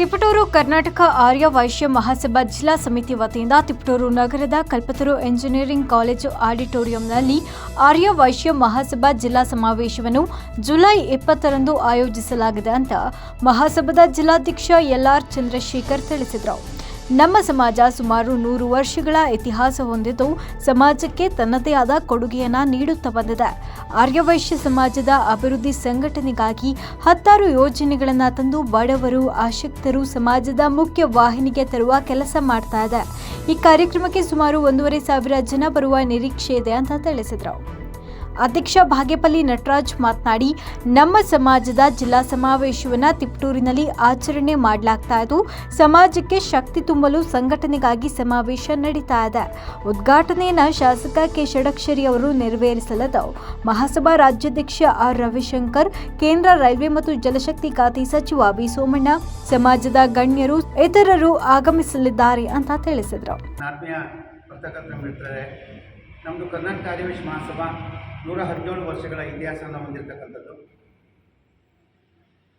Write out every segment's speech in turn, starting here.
ತಿಪಟೂರು, ಕರ್ನಾಟಕ ಆರ್ಯ ವೈಶ್ಯ ಮಹಾಸಭಾ ಜಿಲ್ಲಾ ಸಮಿತಿ ವತಿಯಿಂದ ತಿಪಟೂರು ನಗರದ ಕಲ್ಪತರು ಎಂಜಿನಿಯರಿಂಗ್ ಕಾಲೇಜು ಆಡಿಟೋರಿಯಂನಲ್ಲಿ ಆರ್ಯ ವೈಶ್ಯ ಮಹಾಸಭಾ ಜಿಲ್ಲಾ ಸಮಾವೇಶವನ್ನು ಜುಲೈ ಇಪ್ಪತ್ತರಂದು ಆಯೋಜಿಸಲಾಗಿದೆ ಅಂತ ಮಹಾಸಭಾದ ಜಿಲ್ಲಾಧ್ಯಕ್ಷ ಎಲ್ ಆರ್ ಚಂದ್ರಶೇಖರ್ ತಿಳಿಸಿದರು. ನಮ್ಮ ಸಮಾಜ ಸುಮಾರು ನೂರು ವರ್ಷಗಳ ಇತಿಹಾಸ ಹೊಂದಿದ್ದು ಸಮಾಜಕ್ಕೆ ತನ್ನದೇ ಆದ ಕೊಡುಗೆಯನ್ನ ನೀಡುತ್ತಾ ಬಂದಿದೆ. ಆರ್ಯವೈಶ್ಯ ಸಮಾಜದ ಅಭಿವೃದ್ಧಿ ಸಂಘಟನೆಗಾಗಿ ಹತ್ತಾರು ಯೋಜನೆಗಳನ್ನು ತಂದು ಬಡವರು, ಆಸಕ್ತರು ಸಮಾಜದ ಮುಖ್ಯ ವಾಹಿನಿಗೆ ತರುವ ಕೆಲಸ ಮಾಡ್ತಾ ಇದೆ. ಈ ಕಾರ್ಯಕ್ರಮಕ್ಕೆ ಸುಮಾರು ಒಂದೂವರೆ ಸಾವಿರ ಜನ ಬರುವ ನಿರೀಕ್ಷೆ ಇದೆ ಅಂತ ತಿಳಿಸಿದರು. ಅಧ್ಯಕ್ಷ ಭಾಗ್ಯಪಲ್ಲಿ ನಟರಾಜ್ ಮಾತನಾಡಿ, ನಮ್ಮ ಸಮಾಜದ ಜಿಲ್ಲಾ ಸಮಾವೇಶವನ್ನು ತಿಪಟೂರಿನಲ್ಲಿ ಆಚರಣೆ ಮಾಡಲಾಗ್ತಾ ಇದ್ದು, ಸಮಾಜಕ್ಕೆ ಶಕ್ತಿ ತುಂಬಲು ಸಂಘಟನೆಗಾಗಿ ಸಮಾವೇಶ ನಡೀತಾ ಇದೆ. ಉದ್ಘಾಟನೆಯನ್ನು ಶಾಸಕ ಕೆ ಷಡಕ್ಷರಿ ಅವರು ನೆರವೇರಿಸಲಿದ್ದು, ಮಹಾಸಭಾ ರಾಜ್ಯಾಧ್ಯಕ್ಷ ಆರ್ ರವಿಶಂಕರ್, ಕೇಂದ್ರ ರೈಲ್ವೆ ಮತ್ತು ಜಲಶಕ್ತಿ ಖಾತೆ ಸಚಿವ ಬಿ ಸೋಮಣ್ಣ, ಸಮಾಜದ ಗಣ್ಯರು, ಇತರರು ಆಗಮಿಸಲಿದ್ದಾರೆ ಅಂತ ತಿಳಿಸಿದರು. ನಮ್ಮದು ಕರ್ನಾಟಕ ಅಧಿವೇಶ ಮಹಾಸಭಾ ನೂರ ಹದಿನೇಳು ವರ್ಷಗಳ ಇತಿಹಾಸವನ್ನು ಹೊಂದಿರತಕ್ಕಂಥದ್ದು.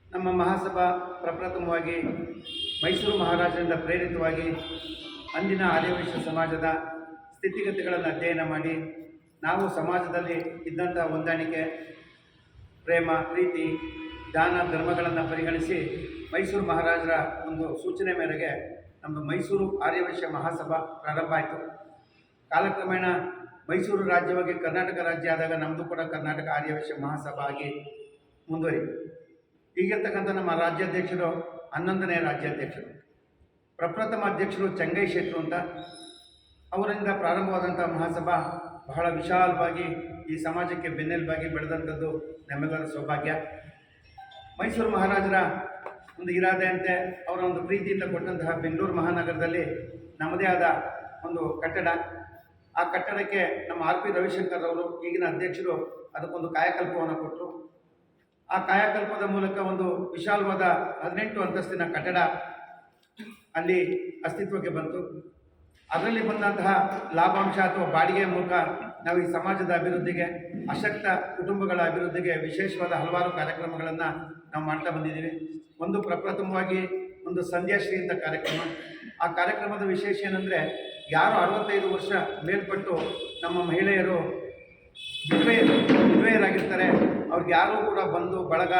ನಮ್ಮ ಮಹಾಸಭಾ ಪ್ರಪ್ರಥಮವಾಗಿ ಮೈಸೂರು ಮಹಾರಾಜರಿಂದ ಪ್ರೇರಿತವಾಗಿ ಅಂದಿನ ಆದಿವಾಸಿ ಸಮಾಜದ ಸ್ಥಿತಿಗತಿಗಳನ್ನು ಅಧ್ಯಯನ ಮಾಡಿ, ನಾವು ಸಮಾಜದಲ್ಲಿ ಇದ್ದಂಥ ಹೊಂದಾಣಿಕೆ, ಪ್ರೇಮ, ಪ್ರೀತಿ, ದಾನ, ಧರ್ಮಗಳನ್ನು ಪರಿಗಣಿಸಿ ಮೈಸೂರು ಮಹಾರಾಜರ ಒಂದು ಸೂಚನೆ ಮೇರೆಗೆ ನಮ್ಮದು ಮೈಸೂರು ಆರ್ಯವೈಶ್ಯ ಮಹಾಸಭಾ ಪ್ರಾರಂಭ ಆಯಿತು. ಕಾಲಕ್ರಮೇಣ ಮೈಸೂರು ರಾಜ್ಯವಾಗಿ ಕರ್ನಾಟಕ ರಾಜ್ಯ ಆದಾಗ ನಮ್ಮದು ಕೂಡ ಕರ್ನಾಟಕ ಆರ್ಯವೇಶ ಮಹಾಸಭಾ ಆಗಿ ಮುಂದುವರಿತು. ಈಗಿರ್ತಕ್ಕಂಥ ನಮ್ಮ ರಾಜ್ಯಾಧ್ಯಕ್ಷರು, ಹನ್ನೊಂದನೇ ರಾಜ್ಯಾಧ್ಯಕ್ಷರು, ಪ್ರಪ್ರಥಮ ಅಧ್ಯಕ್ಷರು ಚಂಗೈ ಶೆಟ್ಟರು ಅಂತ. ಅವರಿಂದ ಪ್ರಾರಂಭವಾದಂಥ ಮಹಾಸಭಾ ಬಹಳ ವಿಶಾಲವಾಗಿ ಈ ಸಮಾಜಕ್ಕೆ ಬೆನ್ನೆಲುಬಾಗಿ ಬೆಳೆದಂಥದ್ದು ನಮ್ಮೆಲ್ಲರ ಸೌಭಾಗ್ಯ. ಮೈಸೂರು ಮಹಾರಾಜರ ಒಂದು ಇರಾದೆಯಂತೆ ಅವರ ಒಂದು ಪ್ರೀತಿಯಿಂದ ಕೊಟ್ಟಂತಹ ಬೆಂಗಳೂರು ಮಹಾನಗರದಲ್ಲಿ ನಮ್ಮದೇ ಆದ ಒಂದು ಕಟ್ಟಡ. ಆ ಕಟ್ಟಡಕ್ಕೆ ನಮ್ಮ ಆರ್ ಪಿ ರವಿಶಂಕರ್ ಅವರು, ಈಗಿನ ಅಧ್ಯಕ್ಷರು ಅದಕ್ಕೊಂದು ಕಾಯಕಲ್ಪವನ್ನು ಕೊಟ್ಟರು. ಆ ಕಾಯಕಲ್ಪದ ಮೂಲಕ ಒಂದು ವಿಶಾಲವಾದ ಹದಿನೆಂಟು ಅಂತಸ್ತಿನ ಕಟ್ಟಡ ಅಲ್ಲಿ ಅಸ್ತಿತ್ವಕ್ಕೆ ಬಂತು. ಅದರಲ್ಲಿ ಬಂದಂತಹ ಲಾಭಾಂಶ ಅಥವಾ ಬಾಡಿಗೆ ಮೂಲಕ ನಾವು ಈ ಸಮಾಜದ ಅಭಿವೃದ್ಧಿಗೆ, ಅಶಕ್ತ ಕುಟುಂಬಗಳ ಅಭಿವೃದ್ಧಿಗೆ ವಿಶೇಷವಾದ ಹಲವಾರು ಕಾರ್ಯಕ್ರಮಗಳನ್ನು ನಾವು ಮಾಡ್ತಾ ಬಂದಿದ್ದೀವಿ. ಒಂದು ಪ್ರಪ್ರಥಮವಾಗಿ ಒಂದು ಸಂಧ್ಯಾಶ್ರೀ ಅಂತ ಕಾರ್ಯಕ್ರಮ. ಆ ಕಾರ್ಯಕ್ರಮದ ವಿಶೇಷ ಏನಂದರೆ ಯಾರು ಅರವತ್ತೈದು ವರ್ಷ ಮೇಲ್ಪಟ್ಟು ನಮ್ಮ ಮಹಿಳೆಯರು ವಿಧವೆಯರು, ವಿಧವೆಯರಾಗಿರ್ತಾರೆ. ಅವ್ರಿಗೆ ಯಾರೂ ಕೂಡ ಬಂದು ಬಳಗ,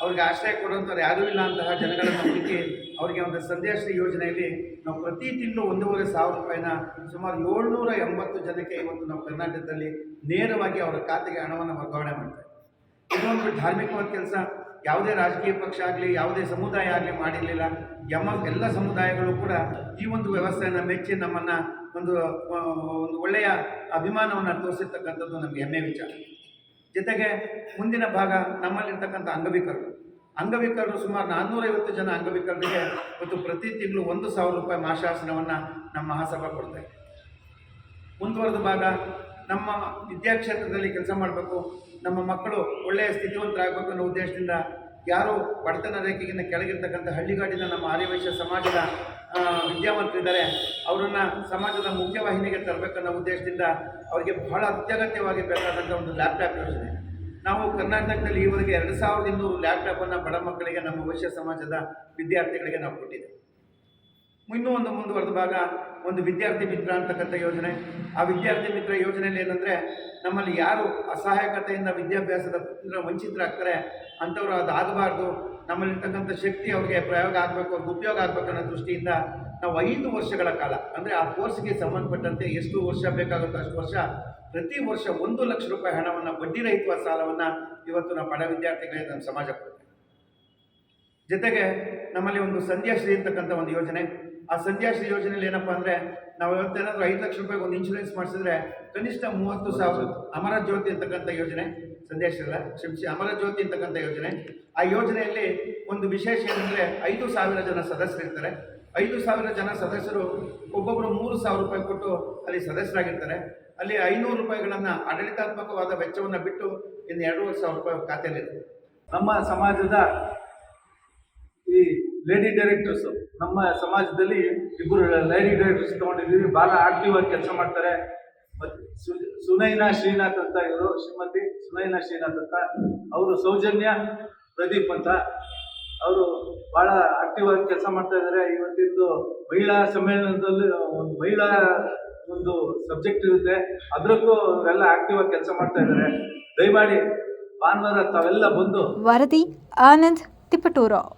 ಅವ್ರಿಗೆ ಆಶ್ರಯ ಕೊಡುವಂಥವ್ರು ಯಾರೂ ಇಲ್ಲ ಅಂತಹ ಜನಗಳ ಹುಡುಕಿ ಅವರಿಗೆ ಒಂದು ಸಂದೇಶ ಯೋಜನೆಯಲ್ಲಿ ನಾವು ಪ್ರತಿ ತಿಂಗಳು ಒಂದೂವರೆ ಸಾವಿರ ರೂಪಾಯಿನ ಸುಮಾರು ಏಳ್ನೂರ ಎಂಬತ್ತು ಜನಕ್ಕೆ ಇವತ್ತು ನಾವು ಕರ್ನಾಟಕದಲ್ಲಿ ನೇರವಾಗಿ ಅವರ ಖಾತೆಗೆ ಹಣವನ್ನು ವರ್ಗಾವಣೆ ಮಾಡ್ತಾರೆ ಇದೊಂದು ಧಾರ್ಮಿಕವಾದ ಕೆಲಸ. ಯಾವುದೇ ರಾಜಕೀಯ ಪಕ್ಷ ಆಗಲಿ, ಯಾವುದೇ ಸಮುದಾಯ ಆಗಲಿ ಮಾಡಿರಲಿಲ್ಲ ಎಮ್ಮ ಎಲ್ಲ ಸಮುದಾಯಗಳು ಕೂಡ ಈ ಒಂದು ವ್ಯವಸ್ಥೆಯನ್ನು ಮೆಚ್ಚಿ ನಮ್ಮನ್ನು ಒಂದು ಒಂದು ಒಳ್ಳೆಯ ಅಭಿಮಾನವನ್ನು ತೋರಿಸಿರ್ತಕ್ಕಂಥದ್ದು ನಮಗೆ ಹೆಮ್ಮೆ ವಿಚಾರ. ಜೊತೆಗೆ ಮುಂದಿನ ಭಾಗ ನಮ್ಮಲ್ಲಿರ್ತಕ್ಕಂಥ ಅಂಗವಿಕಲರು ಅಂಗವಿಕಲರು ಸುಮಾರು ನಾನ್ನೂರೈವತ್ತು ಜನ ಅಂಗವಿಕಲರಿಗೆ ಮತ್ತು ಪ್ರತಿ ತಿಂಗಳು ಒಂದು ಸಾವಿರ ರೂಪಾಯಿ ಮಾಶಾಸನವನ್ನು ನಮ್ಮ ಮಹಾಸಭಾ ಕೊಡ್ತಾರೆ ಮುಂದುವರೆದ ಭಾಗ ನಮ್ಮ ವಿದ್ಯಾಕ್ಷೇತ್ರದಲ್ಲಿ ಕೆಲಸ ಮಾಡಬೇಕು, ನಮ್ಮ ಮಕ್ಕಳು ಒಳ್ಳೆಯ ಸ್ಥಿತಿವಂತರಾಗಬೇಕು ಅನ್ನೋ ಉದ್ದೇಶದಿಂದ ಯಾರು ಬಡತನ ರೇಖೆಗಿಂತ ಕೆಳಗಿರ್ತಕ್ಕಂಥ ಹಳ್ಳಿಗಾಡಿನ ನಮ್ಮ ಆರ್ಯವೈಶ್ಯ ಸಮಾಜದ ವಿದ್ಯಾವಂತರಿದ್ದಾರೆ ಅವರನ್ನು ಸಮಾಜದ ಮುಖ್ಯವಾಹಿನಿಗೆ ತರಬೇಕನ್ನೋ ಉದ್ದೇಶದಿಂದ ಅವರಿಗೆ ಬಹಳ ಅತ್ಯಗತ್ಯವಾಗಿ ಬೇಕಾದಂಥ ಒಂದು ಲ್ಯಾಪ್ಟಾಪ್ ಯೋಜನೆ. ನಾವು ಕರ್ನಾಟಕದಲ್ಲಿ ಈವರೆಗೆ ಎರಡು ಸಾವಿರದ ಇನ್ನೂರು ಲ್ಯಾಪ್ಟಾಪನ್ನು ಬಡ ಮಕ್ಕಳಿಗೆ ನಮ್ಮ ವೈಶ್ಯ ಸಮಾಜದ ವಿದ್ಯಾರ್ಥಿಗಳಿಗೆ ನಾವು ಕೊಟ್ಟಿದ್ದೇವೆ. ಇನ್ನೂ ಒಂದು ಮುಂದುವರೆದ ಭಾಗ, ಒಂದು ವಿದ್ಯಾರ್ಥಿ ಮಿತ್ರ ಅಂತಕ್ಕಂಥ ಯೋಜನೆ. ಆ ವಿದ್ಯಾರ್ಥಿ ಮಿತ್ರ ಯೋಜನೆಯಲ್ಲಿ ಏನಂದರೆ, ನಮ್ಮಲ್ಲಿ ಯಾರು ಅಸಹಾಯಕತೆಯಿಂದ ವಿದ್ಯಾಭ್ಯಾಸದ ವಂಚಿತರಾಗ್ತಾರೆ, ಅಂಥವ್ರು ಅದು ಆಗಬಾರ್ದು. ನಮ್ಮಲ್ಲಿರ್ತಕ್ಕಂಥ ಶಕ್ತಿ ಅವ್ರಿಗೆ ಪ್ರಯೋಗ ಆಗಬೇಕು, ಅವ್ರಿಗೆ ಉಪಯೋಗ ಆಗಬೇಕು ಅನ್ನೋ ದೃಷ್ಟಿಯಿಂದ ನಾವು ಐದು ವರ್ಷಗಳ ಕಾಲ, ಅಂದರೆ ಆ ಕೋರ್ಸ್ಗೆ ಸಂಬಂಧಪಟ್ಟಂತೆ ಎಷ್ಟು ವರ್ಷ ಬೇಕಾಗುತ್ತೋ ಅಷ್ಟು ವರ್ಷ, ಪ್ರತಿ ವರ್ಷ ಒಂದು ಲಕ್ಷ ರೂಪಾಯಿ ಹಣವನ್ನು ಬಡ್ಡಿರಹಿತ ಸಾಲವನ್ನು ಇವತ್ತು ನಾವು ಬಡ ವಿದ್ಯಾರ್ಥಿಗಳಿಗೆ ನಮ್ಮ ಸಮಾಜ ಜೊತೆಗೆ ನಮ್ಮಲ್ಲಿ ಒಂದು ಸಂಧ್ಯಾಶ್ರೀ ಅಂತಕ್ಕಂಥ ಒಂದು ಯೋಜನೆ ಆ ಸಂಧ್ಯಾಶ್ರೀ ಯೋಜನೆಯಲ್ಲಿ ಏನಪ್ಪ ಅಂದರೆ ನಾವು ಇವತ್ತೇನಾದರೂ ಐದು ಲಕ್ಷ ರೂಪಾಯಿಗೆ ಒಂದು ಇನ್ಶೂರೆನ್ಸ್ ಮಾಡಿಸಿದ್ರೆ ಕನಿಷ್ಠ ಮೂವತ್ತು ಸಾವಿರ ಅಮರ ಜ್ಯೋತಿ ಅಂತಕ್ಕಂಥ ಯೋಜನೆ ಸಂಧ್ಯಾಶ್ರೀ ಅಲ್ಲ ಕ್ಷಮಿಸಿ ಅಮರ ಜ್ಯೋತಿ ಅಂತಕ್ಕಂಥ ಯೋಜನೆ. ಆ ಯೋಜನೆಯಲ್ಲಿ ಒಂದು ವಿಶೇಷ ಏನಂದರೆ ಐದು ಸಾವಿರ ಜನ ಸದಸ್ಯರಿರ್ತಾರೆ ಐದು ಸಾವಿರ ಜನ ಸದಸ್ಯರು ಒಬ್ಬೊಬ್ಬರು ಮೂರು ಸಾವಿರ ರೂಪಾಯಿ ಕೊಟ್ಟು ಅಲ್ಲಿ ಸದಸ್ಯರಾಗಿರ್ತಾರೆ. ಅಲ್ಲಿ ಐನೂರು ರೂಪಾಯಿಗಳನ್ನು ಆಡಳಿತಾತ್ಮಕವಾದ ವೆಚ್ಚವನ್ನು ಬಿಟ್ಟು ಇನ್ನು ಎರಡೂವರೆ ಸಾವಿರ ರೂಪಾಯಿ ಖಾತೆಯಲ್ಲಿದೆ ನಮ್ಮ ಸಮಾಜದ ಲೇಡಿ ಡೈರೆಕ್ಟರ್ಸ್ ನಮ್ಮ ಸಮಾಜದಲ್ಲಿ ಇಬ್ಬರು ಲೇಡಿ ಡೈರೆಕ್ಟರ್ಸ್ ತಗೊಂಡಿದ್ದೀವಿ. ಭಾಳ ಆಕ್ಟಿವ್ ಆಗಿ ಕೆಲಸ ಮಾಡ್ತಾರೆ. ಸುನೈನಾ ಶ್ರೀನಾಥ್ ಅಂತ ಇವರು, ಶ್ರೀಮತಿ ಸುನೈನಾ ಶ್ರೀನಾಥ್ ಅಂತ. ಅವರು ಸೌಜನ್ಯ ಪ್ರದೀಪ್ ಅಂತ. ಅವರು ಬಹಳ ಆಕ್ಟಿವ್ ಆಗಿ ಕೆಲಸ ಮಾಡ್ತಾ ಇದ್ದಾರೆ. ಇವತ್ತಿದ್ದು ಮಹಿಳಾ ಸಮ್ಮೇಳನದಲ್ಲಿ, ಒಂದು ಮಹಿಳಾ ಒಂದು ಸಬ್ಜೆಕ್ಟ್ ಇರುತ್ತೆ. ಅದಕ್ಕೂ ಅವರೆಲ್ಲ ಆಕ್ಟಿವ್ ಆಗಿ ಕೆಲಸ ಮಾಡ್ತಾ ಇದ್ದಾರೆ. ದಯಮಾಡಿ ಭಾನುವಾರ ತಾವೆಲ್ಲ ಬಂದು ವರದಿ, ಆನಂದ್ ತಿಪಟೂರು.